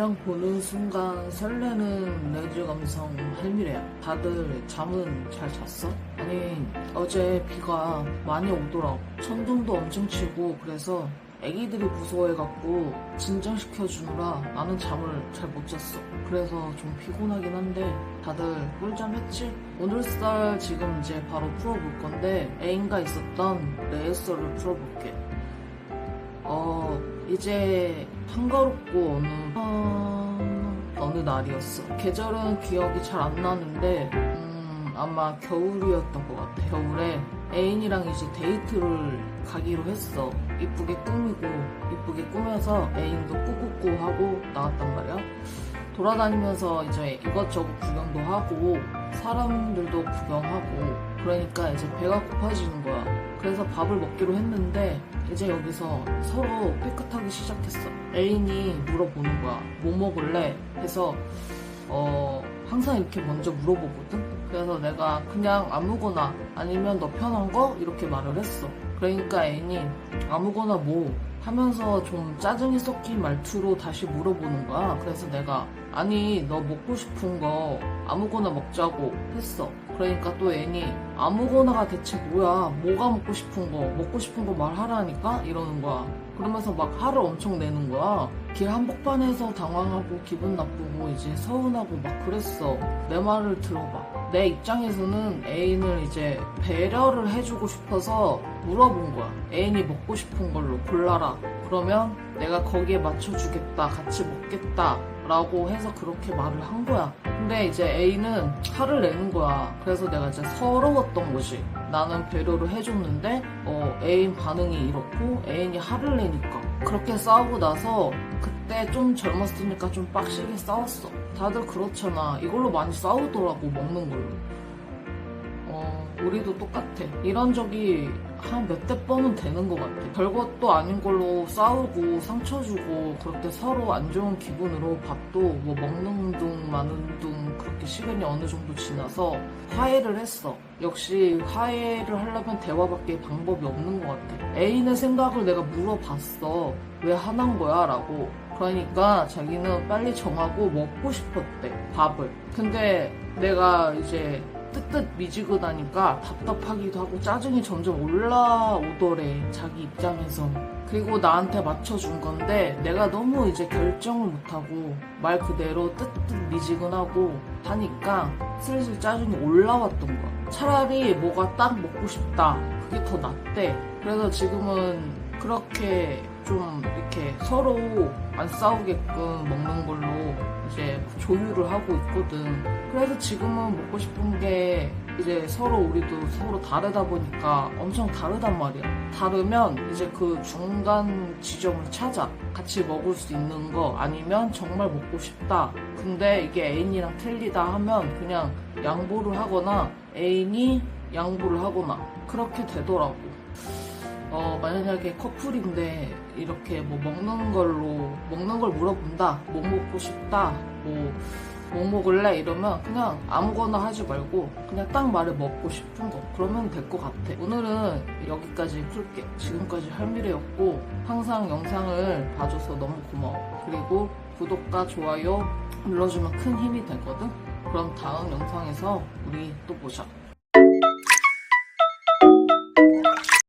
조명 보는 순간 설레는 레즈 감성 할미래야. 다들 잠은 잘 잤어? 아니 어제 비가 많이 오더라고. 천둥도 엄청 치고 그래서 애기들이 무서워해갖고 진정시켜주느라 나는 잠을 잘 못 잤어. 그래서 좀 피곤하긴 한데 다들 꿀잠 했지? 오늘쌀 지금 이제 바로 풀어볼 건데 애인과 있었던 레이서를 풀어볼게. 어 이제 한가롭고 어느 어, 어느 날이었어. 계절은 기억이 잘 안 나는데 음, 아마 겨울이었던 것 같아. 겨울에 애인이랑 이제 데이트를 가기로 했어. 이쁘게 꾸미고 이쁘게 꾸며서 애인도 꾸꾸꾸 하고 나왔단 말이야. 돌아다니면서 이제 이것저것 구경도 하고 사람들도 구경하고 그러니까 이제 배가 고파지는 거야. 그래서 밥을 먹기로 했는데 이제 여기서 서로 삐끗하기 시작했어. 애인이 물어보는 거야. 뭐 먹을래? 해서 어 항상 이렇게 먼저 물어보거든. 그래서 내가 그냥 아무거나 아니면 너 편한 거 이렇게 말을 했어. 그러니까 애인이 아무거나 뭐 하면서 좀 짜증이 섞인 말투로 다시 물어보는 거야. 그래서 내가 아니 너 먹고 싶은 거 아무거나 먹자고 했어. 그러니까 또 애인이 아무거나가 대체 뭐야? 뭐가 먹고 싶은 거 먹고 싶은 거 말하라니까 이러는 거야. 그러면서 막 화를 엄청 내는 거야. 길 한복판에서 당황하고 기분 나쁘고 이제 서운하고 막 그랬어. 내 말을 들어봐. 내 입장에서는 애인을 이제 배려를 해주고 싶어서 물어본 거야. 애인이 먹고 싶은 걸로 골라라. 그러면 내가 거기에 맞춰주겠다. 같이 먹겠다. 라고 해서 그렇게 말을 한 거야. 근데 이제 A는 화를 내는 거야. 그래서 내가 이제 서러웠던 거지. 나는 배려를 해줬는데, 어, 애인 반응이 이렇고, 애인이 화를 내니까. 그렇게 싸우고 나서, 그때 좀 젊었으니까 좀 빡시게 싸웠어. 다들 그렇잖아. 이걸로 많이 싸우더라고, 먹는 걸로. 어, 우리도 똑같아. 이런 적이 한 몇대 번은 되는 것 같아. 별것도 아닌 걸로 싸우고 상처 주고 그렇게 서로 안 좋은 기분으로 밥도 뭐 먹는 둥 마는 둥 그렇게 시간이 어느 정도 지나서 화해를 했어. 역시 화해를 하려면 대화밖에 방법이 없는 것 같아. 애인의 생각을 내가 물어봤어. 왜 화난 거야? 라고. 그러니까 자기는 빨리 정하고 먹고 싶었대. 밥을. 근데 내가 이제 뜨뜻 미지근하니까 답답하기도 하고 짜증이 점점 올라오더래 자기 입장에서 그리고 나한테 맞춰준 건데 내가 너무 이제 결정을 못하고 말 그대로 뜨뜻 미지근하고 하니까 슬슬 짜증이 올라왔던 거야 차라리 뭐가 딱 먹고 싶다 그게 더 낫대 그래서 지금은 그렇게 좀 이렇게 서로 안 싸우게끔 먹는 걸로 이제 조율을 하고 있거든. 그래서 지금은 먹고 싶은 게 이제 서로 우리도 서로 다르다 보니까 엄청 다르단 말이야. 다르면 이제 그 중간 지점을 찾아. 같이 먹을 수 있는 거 아니면 정말 먹고 싶다. 근데 이게 애인이랑 틀리다 하면 그냥 양보를 하거나 애인이 양보를 하거나 그렇게 되더라고. 어, 만약에 커플인데 이렇게 뭐 먹는 걸로 먹는 걸 물어본다. 뭐 먹고 싶다. 뭐, 뭐 먹을래? 이러면 그냥 아무거나 하지 말고 그냥 딱 말해 먹고 싶은 거. 그러면 될 것 같아. 오늘은 여기까지 풀게. 지금까지 할미래였고 항상 영상을 봐줘서 너무 고마워. 그리고 구독과 좋아요 눌러주면 큰 힘이 되거든. 그럼 다음 영상에서 우리 또 보자.